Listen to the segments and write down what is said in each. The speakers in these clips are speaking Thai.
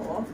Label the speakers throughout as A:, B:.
A: off.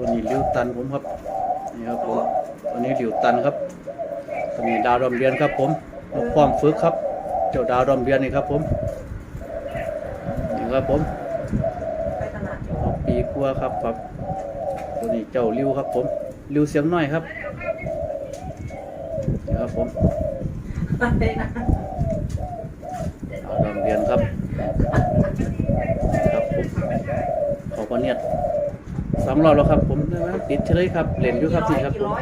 A: ตันผมครับนี่ครับผมตัวนี้หลิวตันครับตัวนี้ดาวดอมเรียนครับผมนกความฝึกครับ เจ้าดาวดอมเรียนนี่ครับผมนี่ครับผม
B: ปี
A: กัวครับครับ ตัวนี้เจ้าริวครับผมริวเสียงน้อยครับนี่ครับผมดาวดอมเรียนครับครับผมขอพระเนียด องรอบแล้วครับผมติดเฉลยครับเล่นอยู่ครับนี่ครับผม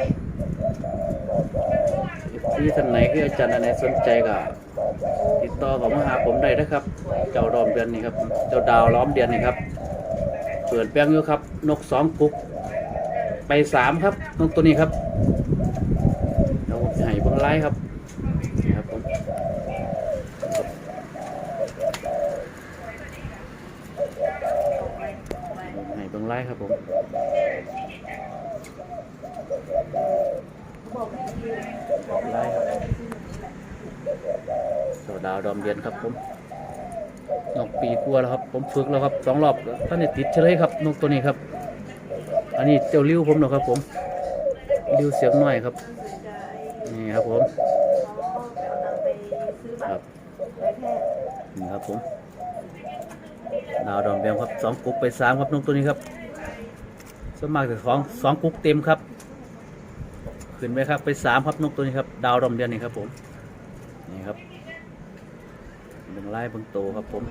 A: ที่ท่านไหนคืออาจารย์อันไหนสนใจก็ติดต่อเขามาหาผมได้นะครับ เจ้าดอมเดือนนี่ครับ เจ้าดาวล้อมเดือนนี่ครับ เปิดแป้งอยู่ครับ นกสองกุ๊กไปสามครับ นกตัวนี้ครับเราให้เบิ่งไล่ครับนี่ครับผม ให้ครับผมไล่ครับเจ้าดาวดอมเดือนครับผมนกปีกัวแล้วครับ ผมฝึกแล้วครับสองรอบแล้วท่านนี่ติดเฉลยครับนกตัวนี้ครับ อันนี้เจ้าริ้วผมเนะครับ ผมริ้วเสียงน้อยครับ นี่ครับผมครับนี่ครับผมดาวดอมแดงครับสองกุ๊กไปสามครับนกตัวนี้ครับ สวนมากแต่สองสองกุ๊กเต็มครับ ขึ้นไปครับไปสามครับนกตัวนี้ครับ ดาวดอมเดือนนี่ครับผมนี่ครับเบิ่งไล่เบิ่งโตครับผม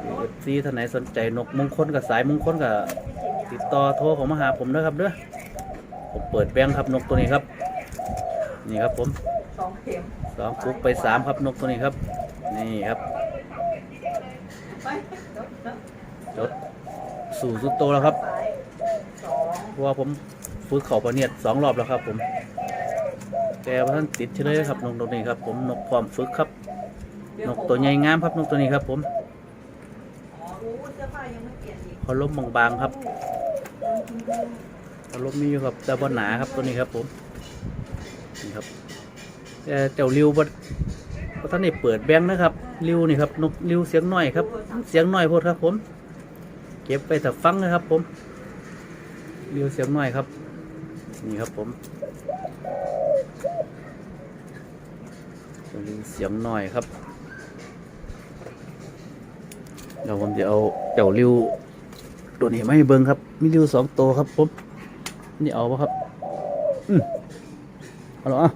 A: เอฟซีท่านไหนสนใจนกมงคลกับสายมงคลกับติดต่อโทรเขามาหาผมนะครับเด้อผมเปิดแบงค์ครับนกตัวนี้ครับ นี่ครับผม
B: สองเข็ม
A: สองกุ๊กไปสามครับนกตัวนี้ครับ นี่ครับ
B: ไป
A: จด สู่สุดโตแล้วครับเพราะว่าผมฝึกเขาประเนียดสองรอบแล้วครับ ผม แต่ว่าท่านติดเฉลยครับนกตัวนี้ครับ ผมนกความฝึกครับ นกตัวใหญ่งามครับนกตัวนี้ครับ ผม
B: อ๋อล้
A: มบางๆครับขาล้มมีอยู่ครับแต่บนหนาครับตัวนี้ครับ ผมนี่ครับแต่เจ้าริวบ่บ่ท่านนี่เปิดแบงค์นะครับริวนี่ครับนกริวเสียงน้อยครับ เสียงน้อยโพดครับ ผม เก็บไปแต่ฟังนะครับ ผมริวเสียงหน้อยครับ นี่ครับผมริวเสียงหน้อยครับเดี๋ยวผมจะเอาเจ้าริวตัวนี้ไม่เบิ้งครับ มีริวสองตัวครับผมนี่เอาปะครับอืมเอาหรออะ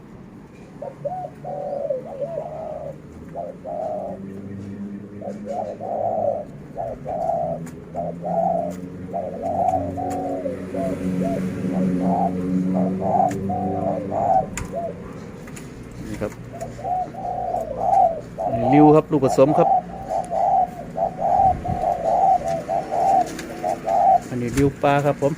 A: นี่ครับริวครับลูกผสมครับ อันนี้ริวปลาครับผม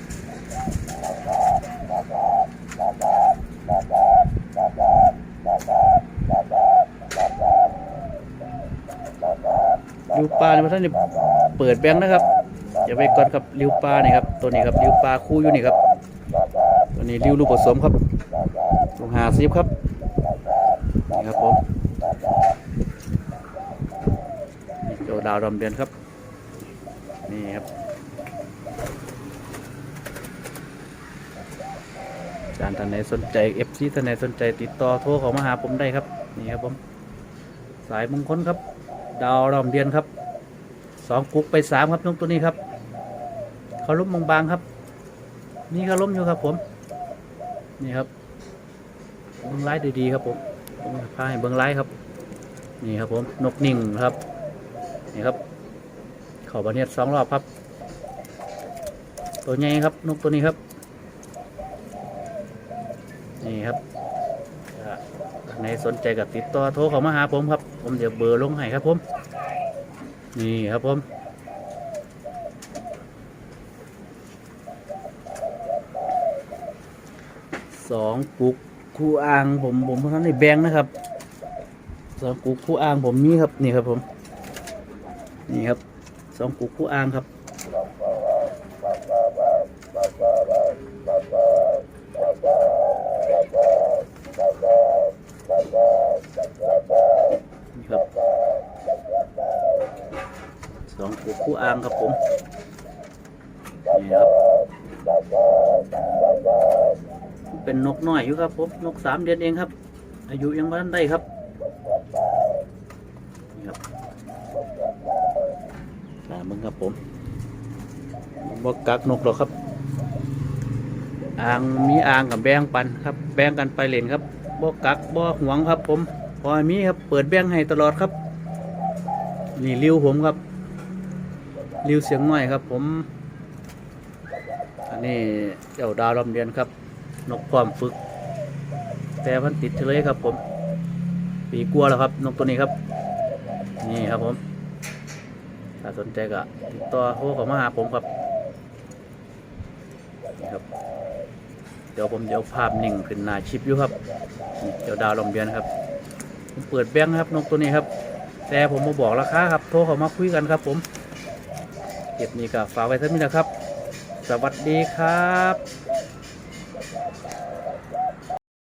A: ริวปลาเนี่ยท่านนี่เปิดแบงค์นะครับอย่าไปก่อนครับริวปลานี่ครับตัวนี้ครับริวปลาคู่อยู่นี่ครับตัวนี้ริวลูกผสมครับลูกหาซิบครับนี่ครับผมนี่เจ้าดาวดำเดือนครับนี่ครับอาจารย์ท่านไหนสนใจเอฟซีท่านไหนสนใจติดต่อโทรเขามาหาผมได้ครับนี่ครับผม สายมงคลครับ ดาวรอมเดียนครับสองกุกไปสามครับน้องตัวนี้ครับเขาล้มบางๆครับ นี่เขาล้มอยู่ครับผม นี่ครับเบิ้งไล่ดีๆครับผมผมพาให้เบิ้งไล่ครับ นี่ครับผมนกนิ่งครับ นี่ครับเข่าบาเนียดสองรอบครับ ตัวใหญ่ครับนกตัวนี้ครับ นี่ครับ ท่านสนใจกับติดต่อโทรเขามาหาผมครับ ผมเดี๋ยวเบอร์ลงให้ครับผม นี่ครับผมสองกุกคู่อ่างผมผมทำในแบงค์นะครับสองกุกคู่อ่างผมมีครับนี่ครับผม นี่ครับสองกุกคู่อ่างครับ นี่ครับสองกุกคู่อ่างครับผมนี่ครับเป็นนกน้อยอยู่ครับผมนกสามเดือนเองครับ อายุยังไม่ทันได้ครับนี่ครับตามึงครับผมบอกักนกหรอกครับอ่างมีอ่างกับแบงปันครับ แบงกันไปเล่นครับ บ่กักบ่หวงครับผมพอมีครับเปิดแบงให้ตลอดครับ นี่ริ้วผมครับริ้วเสียงน้อยครับ ผม อันนี้เจ้าดาวลำเดือนครับ นกพร้อมฝึก แต่พันติดเฉลยครับ ผม ปีกลัวแล้วครับ นกตัวนี้ครับ นี่ครับผมถ้าสนใจก็ติดต่อโทรเข้ามาหาผมครับนี่ครับ ดี๋ยวผมเดี๋ยวภาพนิ่งขึ้นหน้าชิปอยู่ครับเดี๋ยวดาวลมเบียนครับผมเปิดแบงค์ครับนกตัวนี้ครับ แต่ผมมาบอกราคาครับโทรเข้ามาคุยกันครับ ผมเก็บนี้ก็ฝากไว้เท่านี้นะครับ สวัสดีครับ